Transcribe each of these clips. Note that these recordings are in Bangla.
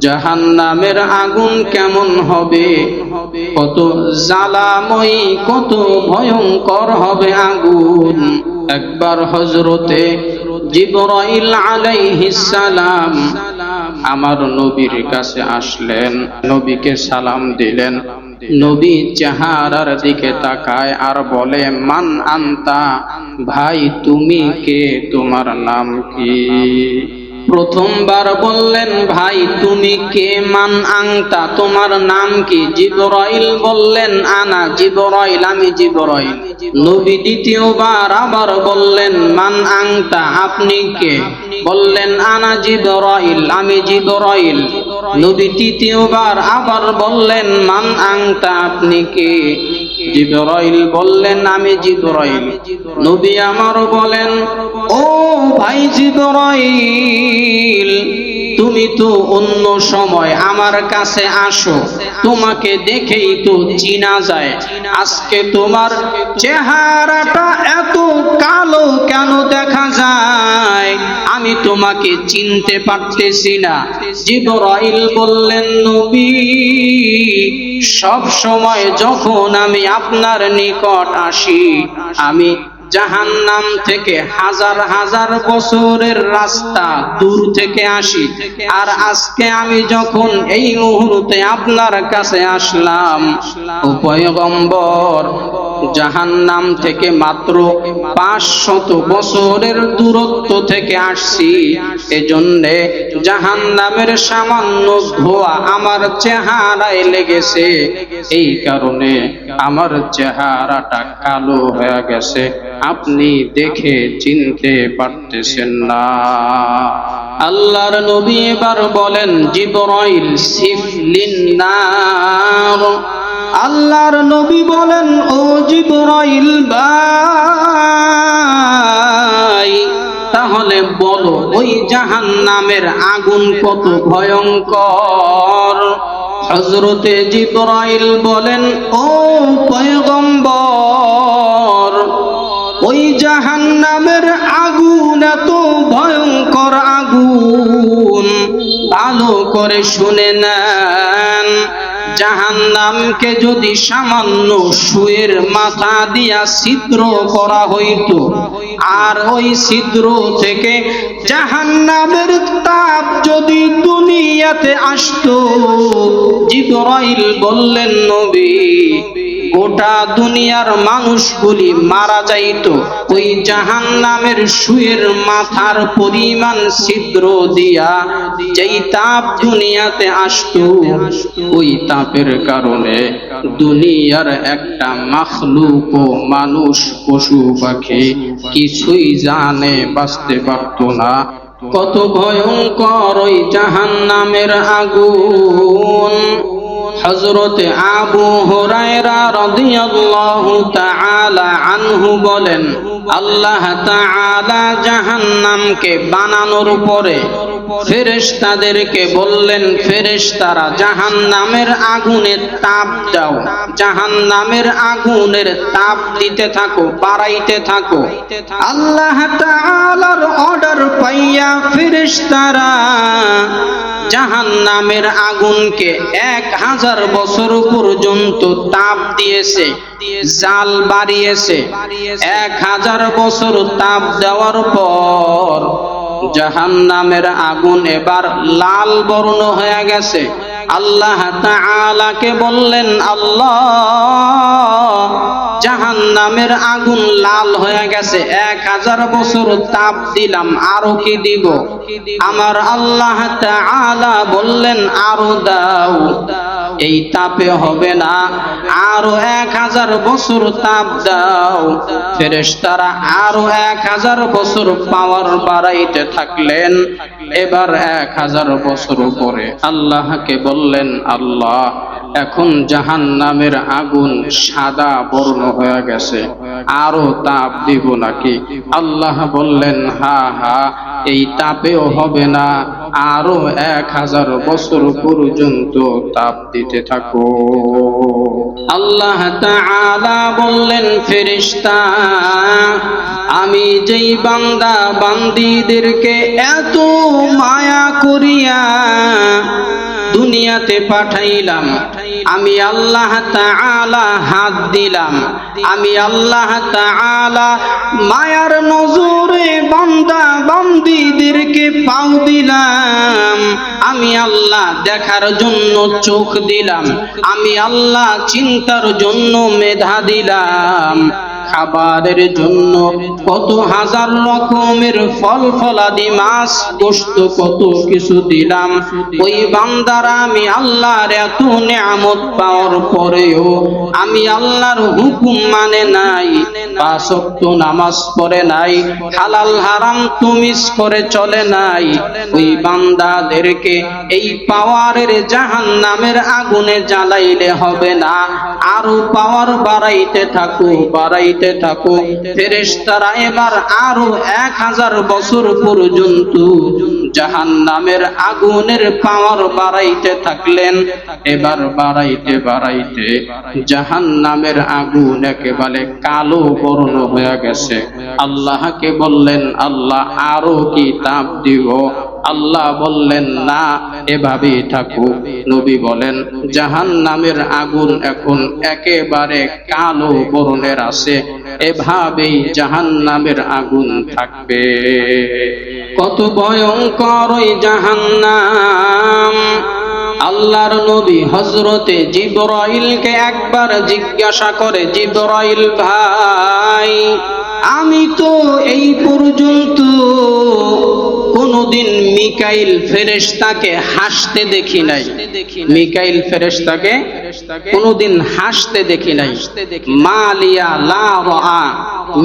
জাহান নামের আগুন কেমন হবে? কত জ্বালাময়ী, কত ভয়ঙ্কর হবে আগুন। একবার হজরতে জিবরাইল সালাম আমার নবীর কাছে আসলেন, নবীকে সালাম দিলেন। নবী চেহারার দিকে তাকায় আর বলে, মান আন্তা? ভাই, তুমি কে? তোমার নাম কি? প্রথমবার বললেন, ভাই, তুমি কে? মান আংতা, তোমার নাম কি? জিবরাইল বললেন, আনা জিবরাইল, আমি জিবরাইল। নবী দ্বিতীয়বার আবার বললেন, মান আংতা, আপনি কে? বললেন, আনা জিবরাইল, আমি জিবরাইল। নবী তৃতীয়বার আবার বললেন, মান আংতা, আপনি কে? জিবরাইল বললেন, আমি জিবরাইল। নবী আমার বলেন, ও ভাই জিবরাইল, তুমি তো অন্য সময় আমার কাছে আসো। তোমাকে দেখেই তো চিনা যায়। আজকে তোমার চেহারাটা এত কালো কেন দেখা যায়? আমি তোমাকে চিনতে পারতেছি না। জিবরাইল বললেন, নবী, সব সময় যখন আমি আপনার নিকট আসি। আমি জাহান নাম থেকে হাজার হাজার বছরের রাস্তা দূর থেকে আসি। আর আজকে আমি যখন এই মুহূর্তে আপনার কাছে আসলাম উপয়গম্বর জাহান্নাম থেকে মাত্র পাঁচশত বছরের দূরত্ব থেকে আসছি। এজন্যে জাহান্নামের সামান্য ধোয়া আমার চেহারায় লেগেছে। এই কারণে আমার চেহারাটা কালো হয়ে গেছে। আপনি দেখে চিনতে পারতেছেন না। আল্লাহর নবী এবার বলেন, জিবরাইল সিফলিন নার। আল্লাহর নবী বলেন, ও জিবরাইল ভাই, তাহলে বলো ওই জাহান্নামের আগুন কত ভয়ঙ্কর? হজরতে জিবরাইল বলেন, ও পয়গম্বর, ওই জাহান্নামের আগুন এত ভয়ঙ্কর আগুন, ভালো করে শুনে নেন জাহান্নামকে যদি সামান্য সুয়ের মাথা দিয়া ছিদ্র করা হইত, আর ওই ছিদ্র থেকে জাহান্নামের তাপ যদি দুনিয়াতে আসতো, জিবরাইল বললেন, নবী গোটা দুনিয়ার মানুষগুলি মারা যাইত। ওই জাহান নামের সুয়ের মাথার পরিমাণ ছিদ্র দিয়া যেই তাপ দুনিয়াতে আসতো, ওই তাপের কারণে দুনিয়ার একটা মাখলুক ও মানুষ, পশু পাখি কিছুই জানে, বাঁচতে পারত না। কত ভয়ঙ্কর ওই জাহান নামের আগুন। হজরতে আবু হুরায়রা রাদিয়াল্লাহু তাআলা আনহু বলেন আল্লাহ তাআলা জাহান্নামকে বানানোর পরে ফেরেশতাদেরকে বললেন, ফেরেশতারা, জাহান্নামের আগুনের তাপ দাও। জাহান্নামের আগুনের তাপ দিতে থাকো, বাড়াইতে থাকো। আল্লাহ তাআলার অর্ডার পাইয়া ফেরেশতারা জাহান্নামের আগুনকে এক হাজার বছর পর্যন্ত তাপ দিয়েছে, জাল বাড়িয়েছে। এক হাজার বছর তাপ দেওয়ার পর জাহান্নামের আগুন এবার লাল বর্ণ হয়ে গেছে। আল্লাহ তাআলাকে বললেন, আল্লাহ, জাহান্নামের আগুন লাল হয়ে গেছে। এক হাজার বছর তাপ দিলাম, আরও কি দিব? আমার আল্লাহ তাআলা বললেন, আরও দাও। এই তাপে হবে না। আরও এক হাজার বছর তাপ দাও। ফেরেশতারা আরও এক হাজার বছর পাওয়ার বাড়াইতে থাকলেন। এবার এক হাজার বছর পরে আল্লাহকে বললেন, আল্লাহ, এখন জাহান নামের আগুন সাদা বর্ণ হয়ে গেছে। আরও তাপ দিব নাকি? আল্লাহ বললেন, হা হা এই তাপেও হবে না। আরও এক হাজার বছর পর্যন্ত তাপ দিতে থাকো। আল্লাহ তাআলা বললেন, ফেরেশতা, আমি যেই বান্দা, বান্দিদেরকে এত মায়া করিয়া দুনিয়াতে পাঠাইলাম আমি আল্লাহ তাআলা হাত দিলাম। আমি আল্লাহ তাআলা মায়ার নজরে বান্দা বান্দিদেরকে পাও দিলাম। আমি আল্লাহ দেখার জন্য চোখ দিলাম। আমি আল্লাহ চিন্তার জন্য মেধা দিলাম। খাবারের জন্য কত হাজার রকমের ফল ফলাদি, মাছ গোস্ত কত কিছু দিলাম। ওই বান্দারা আমি আল্লাহর এত নিয়ামত পাওয়ার পরেও আমি আল্লাহর হুকুম মানে নাই, পাঁচ ওয়াক্ত নামাজ পড়ে নাই, হালাল হারাম তুমিস করে চলে নাই। ওই বান্দাদেরকে এই পাওয়ারের জাহান নামের আগুনে জ্বালাইলে হবে না, আরও পাওয়ার বাড়াইতে থাকো, বাড়াইতে থাকো ফেরেশতারা এবার আরও এক হাজার বছর পর্যন্ত জাহান নামের আগুনের পাওয়ার বাড়াইতে থাকলেন। এবার বাড়াইতে বাড়াইতে জাহান নামের আগুন একেবারে কালো বর্ণ হয়ে গেছে। আল্লাহকে বললেন, আল্লাহ আরও কি তাপ দিব? আল্লাহ বললেন, না, এভাবেই থাকুক নবী বলেন জাহান নামের আগুন এখন একেবারে কালো বরণের আছে। এভাবেই জাহান নামের আগুন থাকবে। কত ভয়ঙ্কর ওই জাহান্নাম। আল্লাহর নবী হজরতে জিবরাইলকে একবার জিজ্ঞাসা করে, জিবরাইল ভাই, আমি তো এই পর্যন্ত কোনদিন মিকাইল ফেরেশতাকে হাসতে দেখি নাই। মিকাইল ফেরেশতাকে কোনদিন হাসতে দেখি নাই। মালিয়া লা রাআ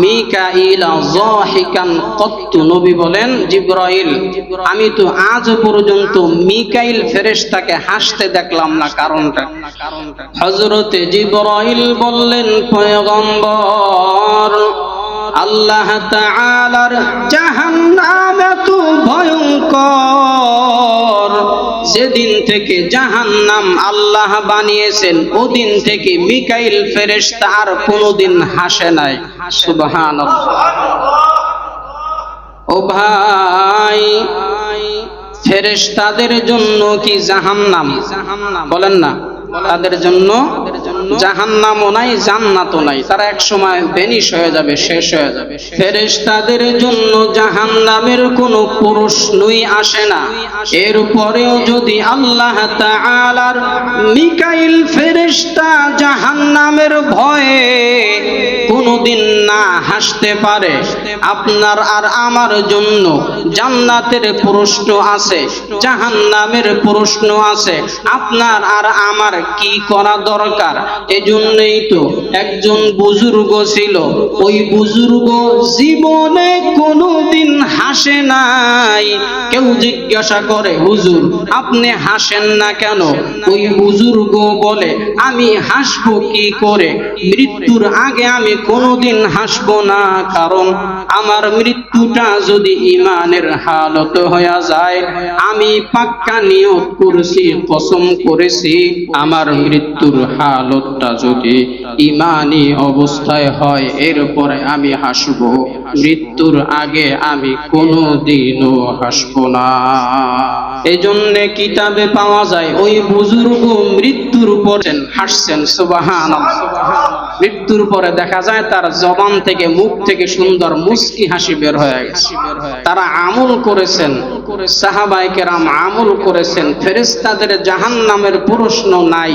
মিকাইল যাহিকান কত্তু। নবী বলেন জিবরাইল আমি তো আজ পর্যন্ত মিকাইল ফেরেশতাকে হাসতে দেখলাম না কারণটা হযরতে জিবরাইল বললেন পয়গম্বর আল্লাহ তাআলার জাহান্নাম এত ভয়ঙ্কর। যেদিন থেকে জাহান্নাম আল্লাহ বানিয়েছেন, ওদিন থেকে মিকাইল ফেরেশতা আর কোনোদিন হাসে নাই। সুবহানাল্লাহ। ও ভাই, ফেরেশতাদের জন্য কি জাহান্নাম? বলেন না। তাদের জন্য জাহান্নামও নাই, জান্নাতও নাই। তারা এক সময় বেনিশ হয়ে যাবে, শেষ হয়ে যাবে। ফেরেশতাদের জন্য জাহান্নামের কোনো প্রশ্নই আসে না। এরপরেও যদি আল্লাহ তাআলার মিকাইল ফেরেশতা জাহান্নামের ভয়ে কোনোদিন না হাসতে পারে, আপনার আর আমার জন্য জান্নাতের প্রশ্ন আছে, জাহান্নামের প্রশ্ন আছে। আপনার আর আমার কি করা দরকার? এজন্যই তো একজন বুজুর্গ ছিল। ওই বুজুর্গ জীবনে কোনোদিন হাসে নাই। কেউ জিজ্ঞাসা করে, হুজুর, আপনি হাসেন না কেন? ওই বুজুর্গ বলে, আমি হাসবো কি করে? মৃত্যুর আগে আমি কোনোদিন হাসবো না। কারণ আমার মৃত্যুটা যদি ইমানের হালত হয়ে যায়, আমি পাক্কা নিয়ত করেছি, কসম করেছি, আমার মৃত্যুর হালতটা যদি ইমানি অবস্থায় হয় এরপরে আমি হাসব। মৃত্যুর আগে আমি কোনো দিনও হাসব না। এই জন্য কিতাবে পাওয়া যায়, ওই বুজুর্গ মৃত্যুর পরে হাসছেন সুবাহান মৃত্যুর পরে দেখা যায় তার জবান থেকে, মুখ থেকে সুন্দর মুস্কি হাসি বের হয়ে গেছে। তারা আমল করেছেন সাহাবাই কেরাম আমল করেছেন ফেরেস্তাদের জাহান নামের প্রশ্ন নাই।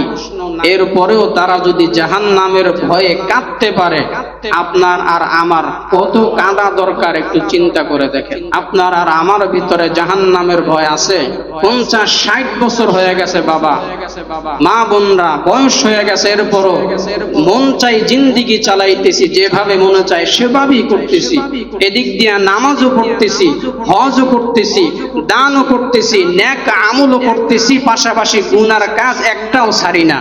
এরপরেও তারা যদি জাহান নামের ভয়ে কাঁদতে পারে, আপনার আর আমার কত কাঁদা দরকার, একটু চিন্তা করে দেখেন। আপনার আর আমার ভিতরে জাহান নামের ভয় আছে? পঞ্চাশ, ষাট বছর হয়ে গেছে বাবা। মা বোনরা, বয়স হয়ে গেছে, এরপরও মন চাই জিন্দিগি চালাইতেছি, যেভাবে মনে চায় সেভাবেই করতেছি। এদিক দিয়া নামাজও পড়তেছি, হজও করতেছি, দানও করতেছি, ন্যাক আমলও করতেছি, পাশাপাশি গুনার কাজ একটাও ছাড়ি না।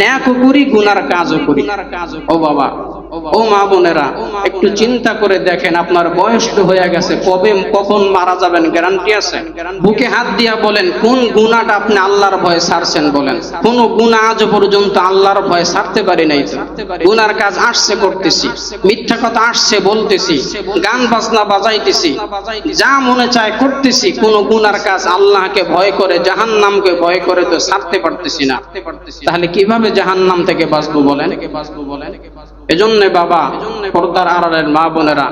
ন্যাকও করি, গুনার কাজও করি। ও বাবা ও মা বোনেরা, একটু চিন্তা করে দেখেন আপনার বয়স তো হয়ে গেছে, কবে, কখন মারা যাবেন গ্যারান্টি আছে? বুকে হাত দিয়া বলেন, কোন গুণাটা আপনি আল্লাহর ভয়ে ছাড়ছেন বলেন? কোন গুণা আজ পর্যন্ত আল্লাহর ভয়ে ছাড়তে পারি নাই তো। গুনার কাজ আসছে করতেছি, মিথ্যা কথা আসছে বলতেছি, গান বাজনা বাজাইতেছি, যা মনে চায় করতেছি, কোন গুনার কাজ আল্লাহকে ভয় করে, জাহান্নামকে ভয় করে তো সারতে পারতেছি না। তাহলে কীভাবে জাহান্নাম থেকে বাঁচবো বলেন? এজন্য বাবা, পর্দার আড়ালের মা বোনেরা,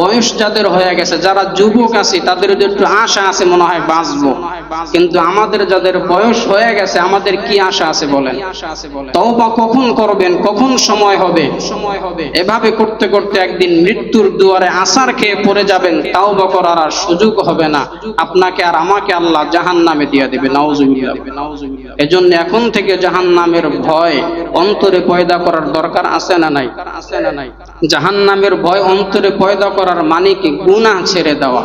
বয়স যাদের হয়ে গেছে, যারা যুবক আছে, তাদের একটু আশা আছে, মনে হয় বাঁচবো। কিন্তু আমাদের যাদের বয়স হয়ে গেছে, আমাদের কি আশা আছে বলেন? তওবা কখন করবেন? কখন সময় হবে? সময় হবে এভাবে করতে করতে একদিন মৃত্যুর দুয়ারে আসার খেয়ে পড়ে যাবেন, তাওবা করার আর সুযোগ হবে না। আপনাকে আর আমাকে আল্লাহ জাহান নামে দিয়ে দেবে, নাউজুবিল্লাহ। এজন্য এখন থেকে জাহান নামের ভয় অন্তরে পয়দা করার দরকার আছে না নাই। আছে না নাই। জাহান নামের ভয় অন্তরে পয়দা করার মানে কি? গুনাহ ছেড়ে দেওয়া।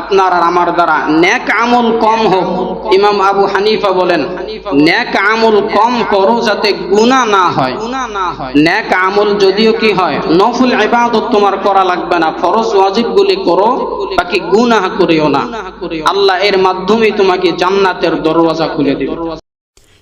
আপনার আর আমার দ্বারা নেক আমল কম হোক। ইমাম আবু হানিফা বলেন নেক আমল কম করো যাতে গুনাহ না হয়। না হয়। নেক আমল যদিও কি হয় নফল ইবাদত তোমার করা লাগবে না। ফরজ ওয়াজিব গুলি করো বাকি গুনাহ করিও না। আল্লাহ এর মাধ্যমে তোমাকে জান্নাতের দরওয়াজা খুলে দিবে।